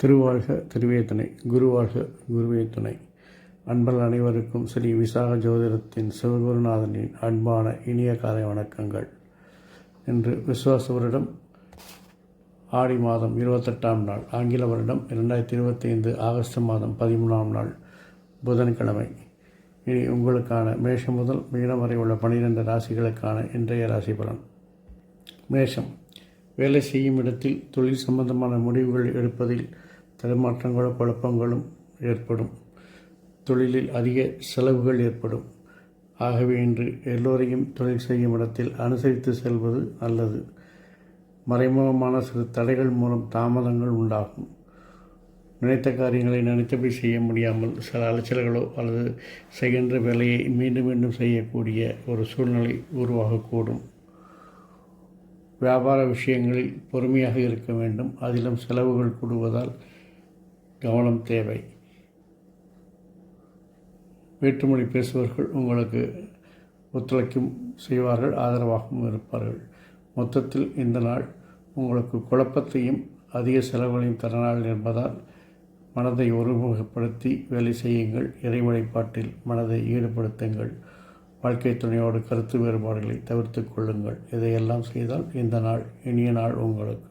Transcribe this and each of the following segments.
திருவாழ்க திருவேத்தனை குருவாழ்க குருவேத்தனை. அன்பர் அன்பர்கள் அனைவருக்கும் ஸ்ரீ விசாக ஜோதிடத்தின் சிவகுருநாதனின் அன்பான இனிய காலை வணக்கங்கள். இன்று விசுவாச வருடம் ஆடி மாதம் இருபத்தெட்டாம் நாள் ஆங்கில வருடம் இரண்டாயிரத்தி இருபத்தைந்து ஆகஸ்ட் மாதம் பதிமூணாம் நாள். புதன்கிழமை. இனி உங்களுக்கான மேஷம் முதல் மீனம் வரை உள்ள பனிரெண்டு ராசிகளுக்கான இன்றைய ராசி பலன். மேஷம். வேலை செய்யும் இடத்தில் தொழில் சம்பந்தமான முடிவுகள் எடுப்பதில் தடுமாற்றங்களும் குழப்பங்களும் ஏற்படும். தொழிலில் அதிக செலவுகள் ஏற்படும். ஆகவே இன்று எல்லோரையும் தொழில் செய்யும் இடத்தில் அனுசரித்து செல்வது நல்லது. மறைமுகமான சிறு தடைகள் மூலம் தாமதங்கள் உண்டாகும். நினைத்த காரியங்களை நினைத்தபடி செய்ய முடியாமல் சில அலைச்சல்களோ அல்லது செய்கின்ற வேலையை மீண்டும் மீண்டும் செய்யக்கூடிய ஒரு சூழ்நிலை உருவாகக்கூடும். வியாபார விஷயங்களில் பொறுமையாக இருக்க வேண்டும். அதிலும் செலவுகள் கூடுவதால் கவனம் தேவை. வேற்றுமொழி பேசுபவர்கள் உங்களுக்கு ஒத்துழைக்கும் செய்வார்கள் ஆதரவாகவும் இருப்பார்கள். மொத்தத்தில் இந்த நாள் உங்களுக்கு குழப்பத்தையும் அதிக செலவுகளையும் தர நாள் என்பதால் மனதை ஒருமுகப்படுத்தி வேலை செய்யுங்கள். இறை வழிபாட்டில் மனதை ஈடுபடுத்துங்கள். வாழ்க்கை துணையோடு கருத்து வேறுபாடுகளை தவிர்த்து கொள்ளுங்கள். இதையெல்லாம் செய்தால் இந்த நாள் இனிய நாள் உங்களுக்கு.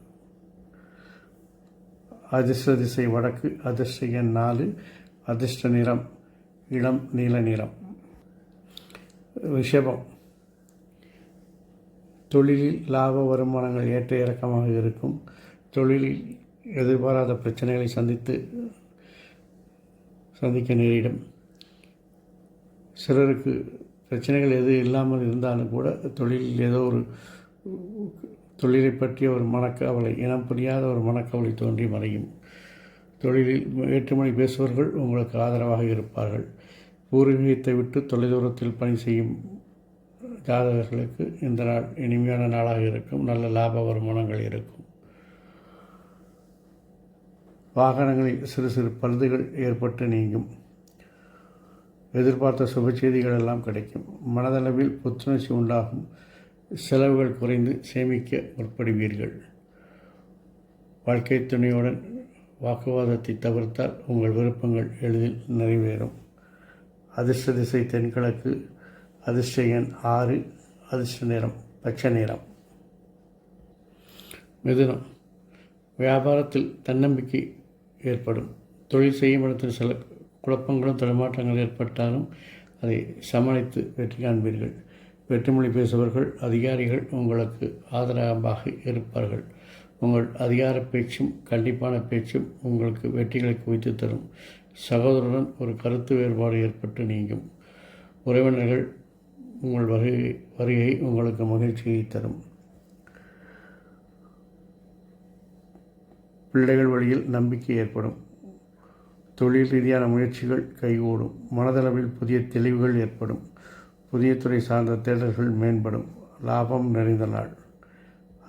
அதிர்ஷ்ட திசை வடக்கு அதிர்ஷ்ட எண் நாலு அதிர்ஷ்ட நிறம் இளம் நீல நிறம். ரிஷபம் தொழிலில் லாப வருமானங்கள் ஏற்ற இறக்கமாக இருக்கும். தொழிலில் எதிர்பாராத பிரச்சனைகளை சந்தித்து சந்திக்க நேரிடும். சிலருக்கு பிரச்சனைகள் எது இல்லாமல் இருந்தாலும் கூட தொழிலில் ஏதோ ஒரு தொழிலை பற்றிய ஒரு மனக்கவலை இனம் புரியாத ஒரு மனக்கவலை தோன்றி மறையும். தொழிலில் வேற்றுமொழி பேசுபவர்கள் உங்களுக்கு ஆதரவாக இருப்பார்கள். பூர்வீகத்தை விட்டு தொலைதூரத்தில் பணி செய்யும் ஜாதகர்களுக்கு இந்த நாள் இனிமையான நாளாக இருக்கும். நல்ல லாப வருமானங்கள் இருக்கும். வாகனங்களில் சிறு சிறு பழுதுகள் ஏற்பட்டு நீங்கும். எதிர்பார்த்த சுப செய்திகள் எல்லாம் கிடைக்கும். மனதளவில் புத்துணர்ச்சி உண்டாகும். செலவுகள் குறைந்து சேமிக்க முற்படுவீர்கள். வாழ்க்கை துணையுடன் வாக்குவாதத்தை தவிர்த்தால் உங்கள் விருப்பங்கள் எளிதில் நிறைவேறும். அதிர்ஷ்ட திசை தென்கிழக்கு அதிர்ஷ்ட எண் ஆறு அதிர்ஷ்ட நிறம் பச்சை நிறம். மிதுனம். வியாபாரத்தில் தன்னம்பிக்கை ஏற்படும். தொழில் செய்யும் இடத்தில் சில குழப்பங்களும் தடுமாற்றங்கள் ஏற்பட்டாலும் அதை சமாளித்து வெற்றி காண்பீர்கள். வெற்றிமொழி பேசுபவர்கள் அதிகாரிகள் உங்களுக்கு ஆதரவாக இருப்பார்கள். உங்கள் அதிகார பேச்சும் கண்டிப்பான பேச்சும் உங்களுக்கு வெற்றிகளை குவித்து தரும். சகோதரருடன் ஒரு கருத்து வேறுபாடு ஏற்பட்டு நீங்கும். உறவினர்கள் உங்கள் வருகை வருகை உங்களுக்கு மகிழ்ச்சியை தரும். பிள்ளைகள் வழியில் நம்பிக்கை ஏற்படும். தொழில் ரீதியான முயற்சிகள் கைகூடும். மனதளவில் புதிய தெளிவுகள் ஏற்படும். புதிய துறை சார்ந்த தேடல்கள் மேம்படும். லாபம் நிறைந்த நாள்.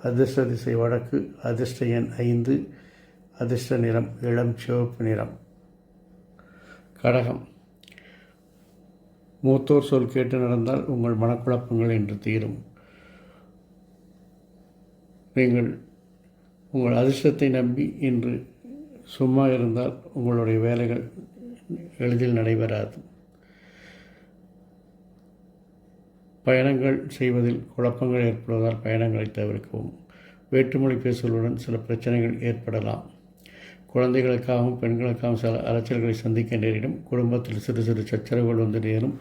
அதிர்ஷ்ட திசை வடக்கு அதிர்ஷ்ட எண் ஐந்து அதிர்ஷ்ட நிறம் இளம் சிவப்பு நிறம். கடகம். மூத்தோர் சொல் கேட்டு நடந்தால் உங்கள் மனக்குழப்பங்கள் என்று தீரும். நீங்கள் உங்கள் அதிர்ஷ்டத்தை நம்பி இன்று சும்மா இருந்தால் உங்களுடைய வேலைகள் எளிதில் நடைபெறாது. பயணங்கள் செய்வதில் குழப்பங்கள் ஏற்படுவதால் பயணங்களை தவிர்க்கவும். வேற்றுமொழி பேசுவதுடன் சில பிரச்சனைகள் ஏற்படலாம். குழந்தைகளுக்காகவும் பெண்களுக்காகவும் சில அலைச்சல்களை சந்திக்க நேரிடும். குடும்பத்தில் சிறு சிறு சச்சரவுகள் வந்து நேரும்.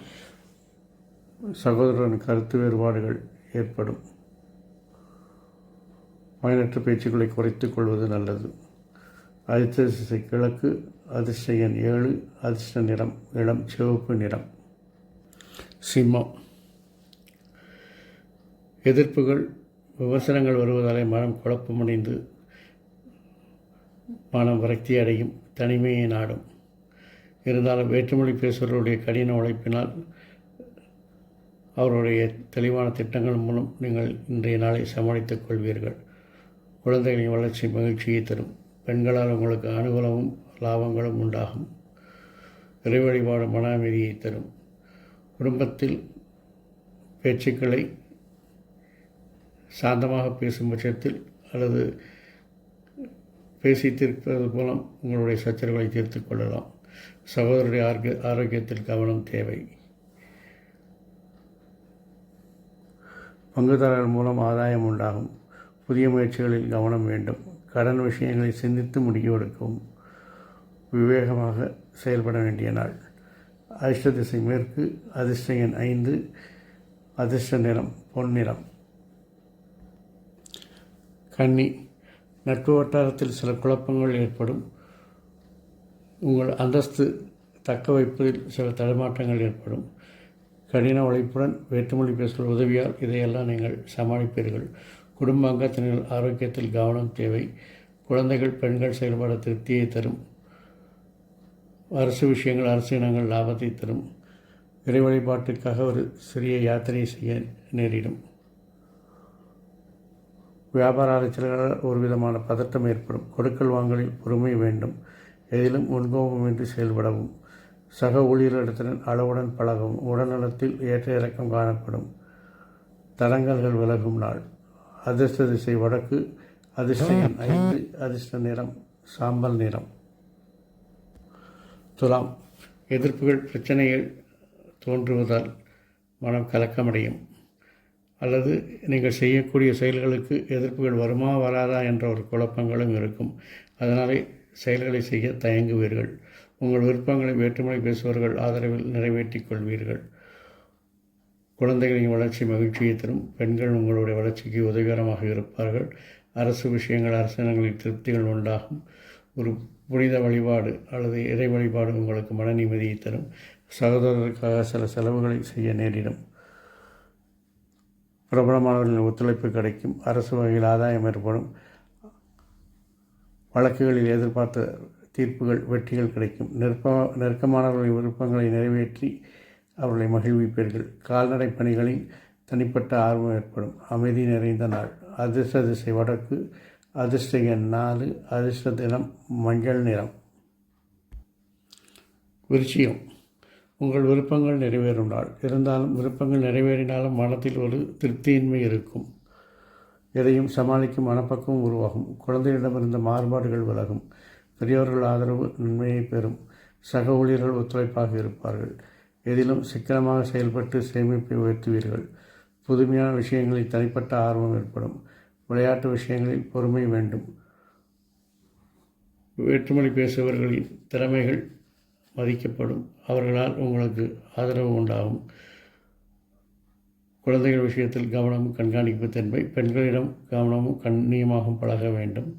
சகோதரன் கருத்து வேறுபாடுகள் ஏற்படும். பயனற்ற பேச்சுக்களை குறைத்துக் கொள்வது நல்லது. அதிர்ஷ்ட திசை கிழக்கு அதிர்ஷ்ட எண் ஏழு அதிர்ஷ்ட நிறம் இளம் சிவப்பு நிறம். சிம்மம். எதிர்ப்புகள் விமர்சனங்கள் வருவதாலே மனம் குழப்பமடைந்து மனம் விரக்தி அடையும் தனிமையை நாடும். இருந்தாலும் வேற்றுமொழி பேசுபவர்களுடைய கடின உழைப்பினால் அவருடைய தெளிவான திட்டங்கள் மூலம் நீங்கள் இன்றைய நாளை சமாளித்துக் கொள்வீர்கள். குழந்தைகளின் வளர்ச்சி மகிழ்ச்சியை தரும். பெண்களால் உங்களுக்கு அனுகூலமும் லாபங்களும் உண்டாகும். இறை வழிபாடு மன அமைதியை தரும். குடும்பத்தில் பேச்சுக்களை சாந்தமாக பேசும் பட்சத்தில் அல்லது பேசி தீர்ப்பது மூலம் உங்களுடைய சச்சரவுகளை தீர்த்து கொள்ளலாம். சகோதரருடைய ஆரோக்கிய ஆரோக்கியத்தில் கவனம் தேவை. பங்குதாரர்கள் மூலம் ஆதாயம் உண்டாகும். புதிய முயற்சிகளில் கவனம் வேண்டும். கடன் விஷயங்களை சிந்தித்து முடிவெடுக்கவும். விவேகமாக செயல்பட வேண்டிய நாள். அதிர்ஷ்ட திசை மேற்கு அதிர்ஷ்ட எண் ஐந்து அதிர்ஷ்ட நிறம் பொன்னிறம் கன்னி நட்பு வட்டாரத்தில் சில குழப்பங்கள் ஏற்படும். உங்கள் அந்தஸ்து தக்க வைப்பதில் சில தடுமாற்றங்கள் ஏற்படும். கடின உழைப்புடன் வேற்றுமொழி பேசுகிற உதவியால் இதையெல்லாம் நீங்கள் சமாளிப்பீர்கள். குடும்ப அங்கத்தினர் ஆரோக்கியத்தில் கவனம் தேவை. குழந்தைகள் பெண்கள் செயல்பட திருப்தியை தரும். அரசு விஷயங்கள் அரசு இனங்கள் லாபத்தை தரும். இறை வழிபாட்டுக்காக ஒரு சிறிய யாத்திரை செய்ய நேரிடும். வியாபார அலைச்சல்களால் ஒரு விதமான பதட்டம் ஏற்படும். கொடுக்கல் வாங்கலில் பொறுமை வேண்டும். எதிலும் முன்கோபமின்றி செயல்படவும். சக ஊழியர்களிடத்துடன் அளவுடன் பழகவும். உடல்நலத்தில் ஏற்ற இறக்கம் காணப்படும். தடங்கல்கள் விலகும் நாள். அதிர்ஷ்ட திசை வடக்கு அதிர்ஷ்ட எண் ஐந்து அதிர்ஷ்ட நிறம் சாம்பல் நிறம். துலாம் எதிர்ப்புகள் பிரச்சனைகள் தோன்றுவதால் மனம் கலக்கமடையும். அல்லது நீங்கள் செய்யக்கூடிய செயல்களுக்கு எதிர்ப்புகள் வருமா வராதா என்ற ஒரு குழப்பங்களும் இருக்கும். அதனாலே செயல்களை செய்ய தயங்குவீர்கள். உங்கள் விருப்பங்களை வேற்றுமொழி பேசுபவர்கள் ஆதரவில் நிறைவேற்றிக் கொள்வீர்கள். குழந்தைகளின் வளர்ச்சி மகிழ்ச்சியை தரும். பெண்கள் உங்களுடைய வளர்ச்சிக்கு உதவிகரமாக இருப்பார்கள். அரசு விஷயங்கள் அரசாங்கங்களின் திருப்திகள் உண்டாகும். ஒரு புனித வழிபாடு அல்லது இறை வழிபாடு உங்களுக்கு மன நிம்மதியை தரும். சகோதரருக்காக சில செலவுகளை செய்ய நேரிடும். பிரபலமானவர்களின் ஒத்துழைப்பு கிடைக்கும். அரசு வகையில் ஆதாயம் ஏற்படும். வழக்குகளில் எதிர்பார்த்த தீர்ப்புகள் வெற்றிகள் கிடைக்கும். நெருப்ப நெருக்கமானவர்களின் விருப்பங்களை நிறைவேற்றி அவர்களை மகிழ்விப்பீர்கள். கால்நடை பணிகளில் தனிப்பட்ட ஆர்வம் ஏற்படும். அமைதி நிறைந்த நாள். அதிர்ஷ்ட திசை வடக்கு அதிர்ஷ்ட எண் நாலு அதிர்ஷ்ட தினம் மஞ்சள் நிறம். விருச்சியம் உங்கள் விருப்பங்கள் நிறைவேறும் நாள். இருந்தாலும் விருப்பங்கள் நிறைவேறினாலும் மனத்தில் ஒரு திருப்தியின்மை இருக்கும். எதையும் சமாளிக்கும் மனப்பக்கம் உருவாகும். குழந்தையிடமிருந்த மாறுபாடுகள் விலகும். பெரியவர்கள் ஆதரவு நன்மையை பெறும். சக ஊழியர்கள் ஒத்துழைப்பாக இருப்பார்கள். எதிலும் சிக்கனமாக செயல்பட்டு சேமிப்பை உயர்த்துவீர்கள். புதுமையான விஷயங்களில் தனிப்பட்ட ஆர்வம் ஏற்படும். விளையாட்டு விஷயங்களில் பொறுமை வேண்டும். வேற்றுமொழி பேசுபவர்களின் திறமைகள் மதிக்கப்படும். அவர்களால் உங்களுக்கு ஆதரவு உண்டாகும். குழந்தைகள் விஷயத்தில் கவனமும் கண்காணிப்பு தன்மை பெண்களிடம் கவனமும் கண்ணியமாகவும் பழக வேண்டும்.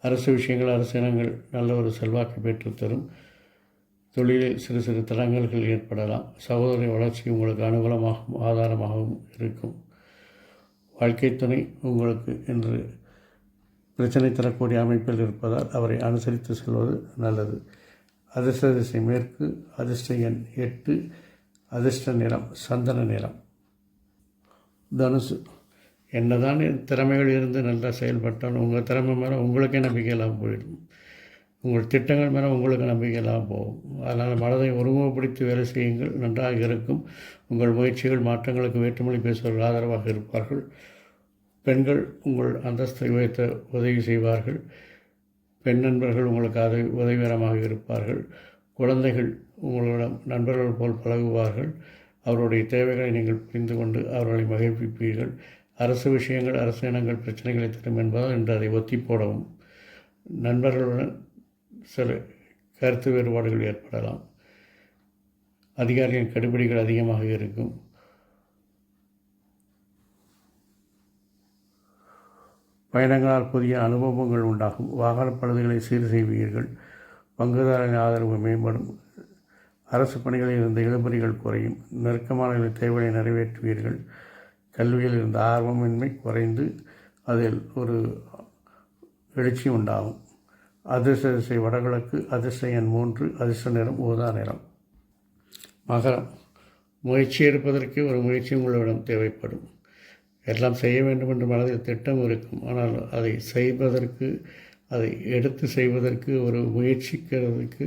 அரசு விஷயங்கள் அரசினங்கள் நல்ல ஒரு செல்வாக்கு பெற்றுத்தரும். தொழிலில் சிறு சிறு தடங்கல்கள் ஏற்படலாம். சகோதரி வளர்ச்சி உங்களுக்கு அனுகூலமாகவும் ஆதாரமாகவும் இருக்கும். வாழ்க்கை துணை உங்களுக்கு என்று பிரச்சனை தரக்கூடிய அமைப்பில் இருப்பதால் அவரை அனுசரித்து செல்வது நல்லது. அதிர்ஷ்ட திசை மேற்கு அதிர்ஷ்ட எண் எட்டு அதிர்ஷ்ட நிறம் சந்தன நிறம். தனுசு என்னதான் திறமைகள் இருந்து நல்லா செயல்பட்டாலும் உங்கள் திறமை மேலே உங்களுக்கே நம்பிக்கை இல்லாமல் போயிடும். உங்கள் திட்டங்கள் மேலே உங்களுக்கு நம்பிக்கையெல்லாம் போகும். அதனால் மனதை ஒருமுகப்படுத்தி வேலை செய்யுங்கள். நன்றாக இருக்கும். உங்கள் முயற்சிகள் மாற்றங்களுக்கு வேற்றுமொழி பேசுவர்கள் ஆதரவாக இருப்பார்கள். பெண்கள் உங்கள் அந்தஸ்தை உயர்த்த உதவி செய்வார்கள். பெண் நண்பர்கள் உங்களுக்கு அதை உதவிகரமாக இருப்பார்கள். குழந்தைகள் உங்களிடம் நண்பர்கள் போல் பழகுவார்கள். அவருடைய தேவைகளை நீங்கள் புரிந்து கொண்டு அவர்களை மகிழ்விப்பீர்கள். அரசு விஷயங்கள் அரசு இனங்கள் பிரச்சனைகளை தரும் என்பதால் இன்று அதை ஒத்தி போடவும் நண்பர்களுடன் சில கருத்து வேறுபாடுகள் ஏற்படலாம். அதிகாரிகளின் கடுபிடிகள் அதிகமாக இருக்கும். பயணங்களால் புதிய அனுபவங்கள் உண்டாகும். வாகன பழுதுகளை சீர் செய்வீர்கள். பங்குதாரரின் ஆதரவு மேம்படும். அரசு பணிகளில் இருந்த இழுபறிகள் குறையும். நெருக்கமான தேவைகளை நிறைவேற்றுவீர்கள். கல்வியில் இருந்த ஆர்வமின்மை குறைந்து அதில் ஒரு எழுச்சி உண்டாகும். அதிர்ஷ்ட திசை வடகிழக்கு அதிர்ஷ்ட எண் மூன்று அதிர்ஷ்ட நிறம் ஊதா நிறம் மகரம். முயற்சி எடுப்பதற்கு ஒரு முயற்சி உங்களிடம் தேவைப்படும். எல்லாம் செய்ய வேண்டும் என்று மனதில் திட்டம் இருக்கும். ஆனால் அதை செய்வதற்கு அதை எடுத்து செய்வதற்கு ஒரு முயற்சிக்கிறதுக்கு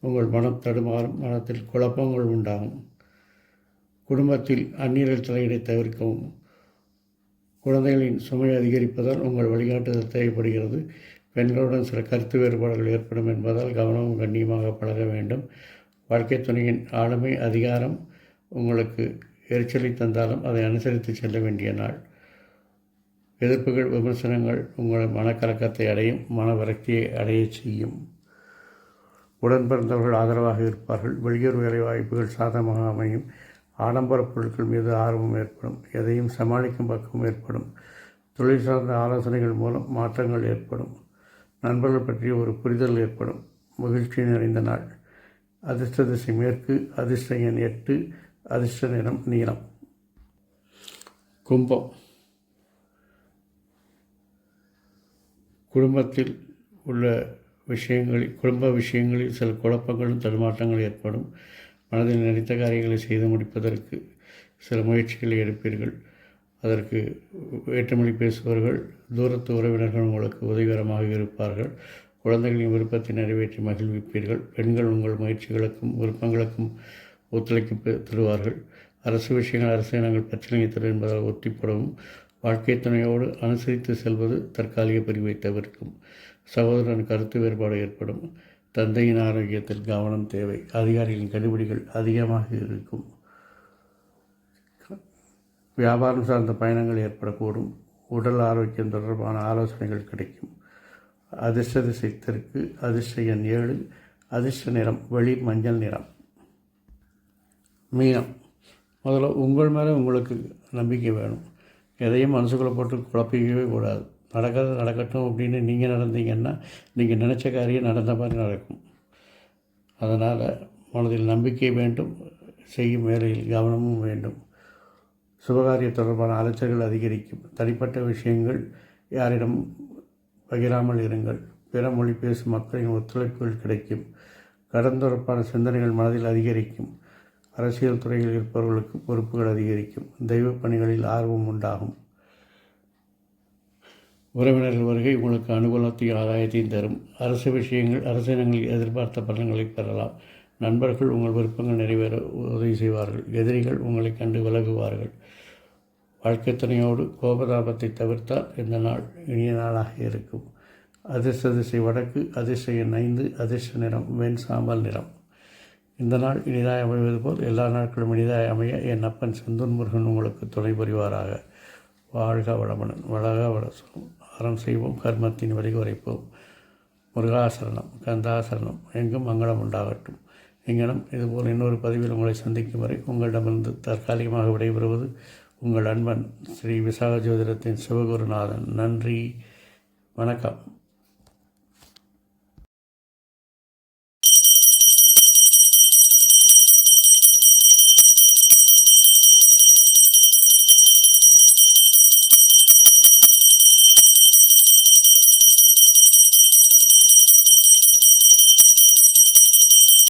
உங்கள் மனம் தடுமாறும் மனத்தில் குழப்பங்கள் உண்டாகும். குடும்பத்தில் அந்நியர்கள் தலையீடை தவிர்க்கவும். குழந்தைகளின் சுமை அதிகரிப்பதால் உங்கள் வழிகாட்டுதல் தேவைப்படுகிறது. பெண்களுடன் சில கருத்து வேறுபாடுகள் ஏற்படும் என்பதால் கவனமும் கண்ணியமாக பழக வேண்டும். வாழ்க்கை துணையின் ஆளுமை அதிகாரம் உங்களுக்கு எரிச்சலை தந்தாலும் அதை அனுசரித்து செல்ல வேண்டிய நாள். எதிர்ப்புகள் விமர்சனங்கள் உங்கள் மனக்கலக்கத்தை அடையும் மன விரக்தியை அடையச் செய்யும். உடன் பிறந்தவர்கள் ஆதரவாக இருப்பார்கள். வெளியூர் வேலை வாய்ப்புகள் சாதகமாக அமையும். ஆடம்பர பொருட்கள் மீது ஆர்வம் ஏற்படும். எதையும் சமாளிக்கும் பக்கம் ஏற்படும். தொழில் சார்ந்த ஆலோசனைகள் மூலம் மாற்றங்கள் ஏற்படும். நண்பர்கள் பற்றிய ஒரு புரிதல் ஏற்படும். மகிழ்ச்சி நிறைந்த நாள். அதிர்ஷ்ட திசை மேற்கு அதிர்ஷ்ட எண் எட்டு அதிர்ஷ்ட நிறம் நீளம் கும்பம். குடும்பத்தில் உள்ள விஷயங்களில் குடும்ப விஷயங்களில் சில குழப்பங்களும் தடுமாற்றங்கள் ஏற்படும். மனதில் நினைத்த காரியங்களை செய்து முடிப்பதற்கு சில முயற்சிகளை எடுப்பீர்கள். அதற்கு வேற்றுமொழி பேசுபவர்கள் தூரத்து உறவினர்கள் உங்களுக்கு உதவிகரமாக இருப்பார்கள். குழந்தைகளின் விருப்பத்தை நிறைவேற்றி மகிழ்விப்பீர்கள். பெண்கள் உங்கள் முயற்சிகளுக்கும் விருப்பங்களுக்கும் ஒத்துழைப்பு தருவார்கள். அரசு விஷயங்கள் அரசு இனங்கள் பிரச்சனையை தரும் என்பதால் ஒத்திப்படவும். வாழ்க்கை துணையோடு அனுசரித்து செல்வது தற்காலிக பிரிவை தவிர்க்கும். சகோதரன் கருத்து வேறுபாடு ஏற்படும். தந்தையின் ஆரோக்கியத்தில் கவனம் தேவை. அதிகாரிகளின் கடுபிடிகள் அதிகமாக இருக்கும். வியாபாரம் சார்ந்த பயணங்கள் ஏற்படக்கூடும். உடல் ஆரோக்கியம் தொடர்பான ஆலோசனைகள் கிடைக்கும். அதிர்ஷ்ட திசை தெற்கு அதிர்ஷ்ட எண் ஏழு அதிர்ஷ்ட நிறம் வெளி மஞ்சள் நிறம். மீனம். முதல்ல உங்கள் மேலே உங்களுக்கு நம்பிக்கை வேணும். எதையும் மனசுக்குள்ளே போட்டு குழப்பிக்கவே கூடாது. நடக்கிறது நடக்கட்டும் அப்படின்னு நீங்கள் நடந்தீங்கன்னா நீங்கள் நினச்ச காரியம் நடந்த மாதிரி நடக்கும். அதனால் மனதில் நம்பிக்கை வேண்டும். செய்யும் வேலையில் கவனமும் வேண்டும். சுபகாரிய தொடர்பான அலைச்சல்கள் அதிகரிக்கும். தனிப்பட்ட விஷயங்கள் யாரிடம் பகிராமல் இருங்கள். பிற மொழி பேசும் மக்களின் ஒத்துழைப்புகள் கிடைக்கும். கடன் தொடர்பான சிந்தனைகள் மனதில் அதிகரிக்கும். அரசியல் துறையில் இருப்பவர்களுக்கு பொறுப்புகள் அதிகரிக்கும். தெய்வ பணிகளில் ஆர்வம் உண்டாகும். உறவினர்கள் வருகை உங்களுக்கு அனுகூலத்தையும் ஆதாயத்தையும் தரும். அரசு விஷயங்கள் அரசினங்களில் எதிர்பார்த்த பலன்களை பெறலாம். நண்பர்கள் உங்கள் விருப்பங்கள் நிறைவேற உதவி செய்வார்கள். எதிரிகள் உங்களை கண்டு விலகுவார்கள். வாழ்க்கை துணையோடு கோபதாபத்தை தவிர்த்தால் இந்த நாள் இனிய நாளாக இருக்கும். அதிர்ஷ்ட திசை வடக்கு அதிர்ஷ்ட எண் ஐந்து அதிர்ஷ்ட நிறம் வெண் சாம்பல் நிறம். இந்த நாள் இனிதாய் அமைவது போல் எல்லா நாட்களும் இனிதாய் அமைய என் அப்பன் செந்தூன் முருகன் உங்களுக்கு துணை புரிவாராக. வாழ்க வளமனன் வளக வளசும் அறம் செய்வோம் கர்மத்தின் வழி குறைப்போம். முருகாசரணம் கந்தாசரணம் எங்கும் மங்களம் உண்டாகட்டும். எங்கனம் இதுபோல் இன்னொரு பதிவில் உங்களை சந்திக்கும் வரை உங்களிடமிருந்து தற்காலிகமாக விடைபெறுவது உங்கள் அன்பன் ஸ்ரீ விசாக ஜோதிடத்தின் சிவகுருநாதன் நன்றி வணக்கம்.